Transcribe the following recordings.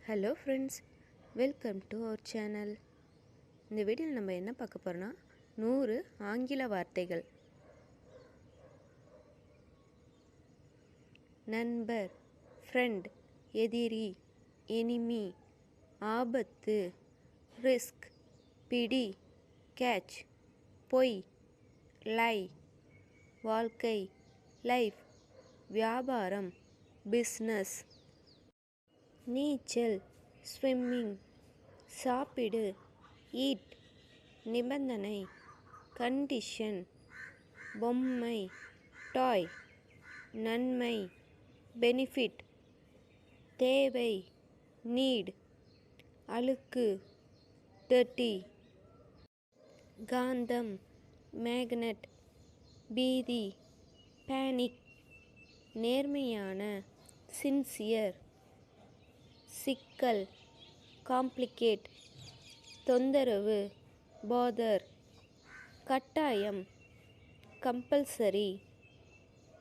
Hello friends welcome to our channel இந்த வீடியோவில் நம்ம என்ன பார்க்க போகிறோன்னா நூறு ஆங்கில வார்த்தைகள். நண்பர் ஃப்ரெண்ட் எதிரி எனிமி ஆபத்து ரிஸ்க் பிடி கேட்ச் பொய் லை வாழ்க்கை லைஃப் வியாபாரம் பிஸ்னஸ் நீச்சல் ஸ்விம்மிங் சாப்பிடு ஈட் நிபந்தனை கண்டிஷன் பொம்மை டாய் நன்மை பெனிஃபிட் தேவை நீட் அழுக்கு டர்ட்டி காந்தம் மேக்னட் பீதி பேனிக் நேர்மையான சின்சியர். சிக்கல் காம்ப்ளிகேட் தொந்தரவு பாதர் கட்டாயம் கம்பல்சரி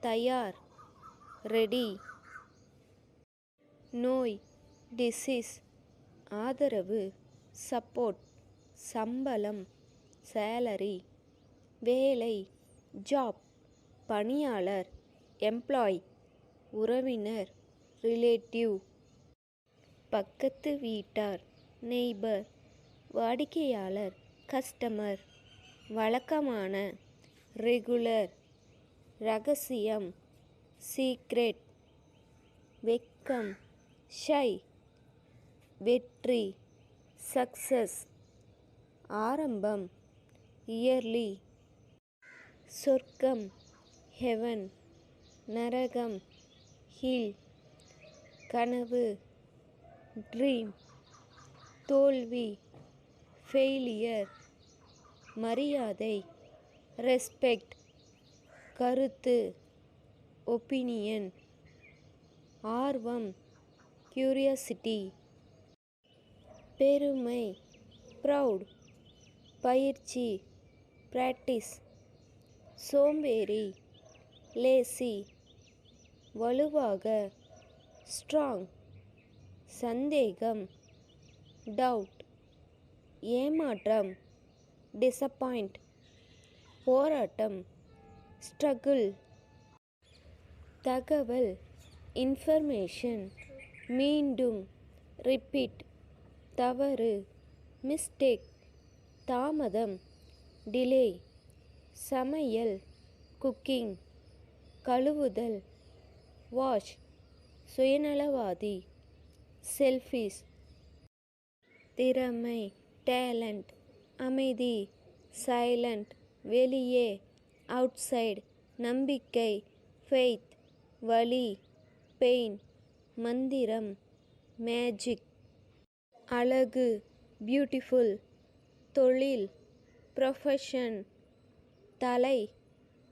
தயார் ரெடி நோய் டிசீஸ் ஆதரவு சப்போர்ட் சம்பளம் சேலரி வேலை ஜாப் பணியாளர் எம்ப்ளாய் உறவினர் ரிலேட்டிவ். பக்கத்து வீட்டார் நெய்பர் வாடிக்கையாளர் கஸ்டமர் வழக்கமான ரெகுலர் ரகசியம் சீக்ரெட் வெக்கம் ஷை வெற்றி சக்சஸ் ஆரம்பம் இயர்லி சொர்க்கம் ஹெவன் நரகம் ஹில் கனவு ட்ரீம் தோல்வி. ஃபெயிலியர் மரியாதை. ரெஸ்பெக்ட் கருத்து. ஒப்பீனியன் ஆர்வம். கியூரியாசிட்டி பெருமை. ப்ரௌட் பயிற்சி. ப்ராக்டிஸ் சோம்பேறி. லேசி வலுவாக. ஸ்ட்ராங் சந்தேகம் டவுட் ஏமாற்றம் டிசப்பாயிண்ட் போராட்டம் ஸ்ட்ரகிள் தகவல் இன்ஃபர்மேஷன் மீண்டும் ரிப்பீட் தவறு மிஸ்டேக் தாமதம் டிலே சமையல் குக்கிங் கழுவுதல் வாஷ் சுயநலவாதி செல்ஃபிஸ் திறமை டேலண்ட் அமைதி சைலண்ட் வெளியே அவுட்சைடு நம்பிக்கை ஃபெய்த் வலி பெயின் மந்திரம் மேஜிக் அழகு பியூட்டிஃபுல் தொழில் ப்ரொஃபஷன் தலை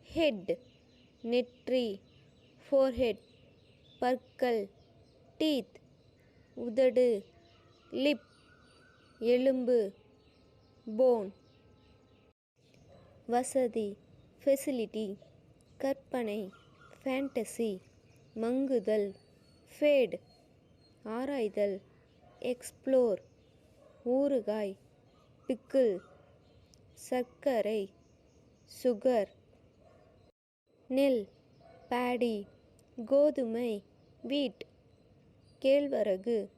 ஹெட் நெற்றி ஃபோர்ஹெட் பற்கள் டீத் உதடு லிப் எலும்பு போன் வசதி ஃபெசிலிட்டி கற்பனை ஃபேண்டசி மங்குதல் ஃபேட் ஆராய்தல் எக்ஸ்ப்ளோர் ஊறுகாய் பிக்கிள் சர்க்கரை சுகர் நெல் பேடி கோதுமை வீட் கேழ்வரகு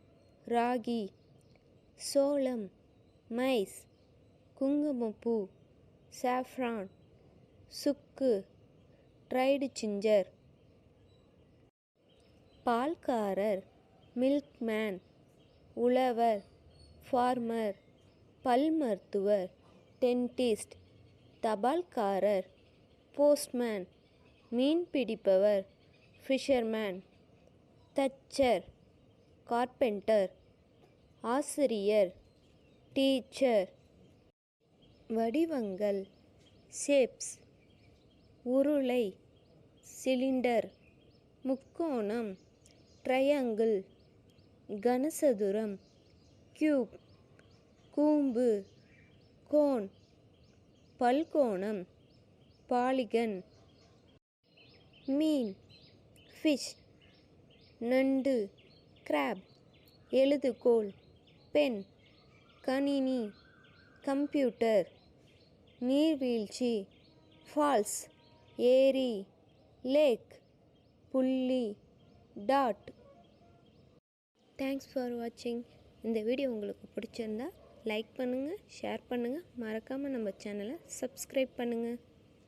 ராகி சோளம் மைஸ் குங்குமப்பூ சாஃப்ரான் சுக்கு ட்ரைடு சிஞ்சர் பால்காரர் மில்க்மேன் உழவர் ஃபார்மர் பல் மருத்துவர் டென்டிஸ்ட் தபால்காரர் போஸ்ட்மேன் மீன் பிடிப்பவர் ஃபிஷர்மேன் தச்சர். கார்பெண்டர் ஆசிரியர் டீச்சர் வடிவங்கள் ஷேப்ஸ் உருளை சிலிண்டர் முக்கோணம் ட்ரையாங்கிள் கனசதுரம் கியூப் கூம்பு கோன் பல்கோணம் பாலிகன் மீன் ஃபிஷ் நண்டு. கிராப் எழுதுகோல் பென் கணினி கம்ப்யூட்டர் நீர்வீழ்ச்சி ஃபால்ஸ் ஏரி லேக் புள்ளி டாட். தேங்க்ஸ் ஃபார் வாட்சிங். இந்த வீடியோ உங்களுக்கு பிடிச்சிருந்தா லைக் பண்ணுங்கள் ஷேர் பண்ணுங்கள் மறக்காமல் நம்ம சேனலை சப்ஸ்கிரைப் பண்ணுங்கள்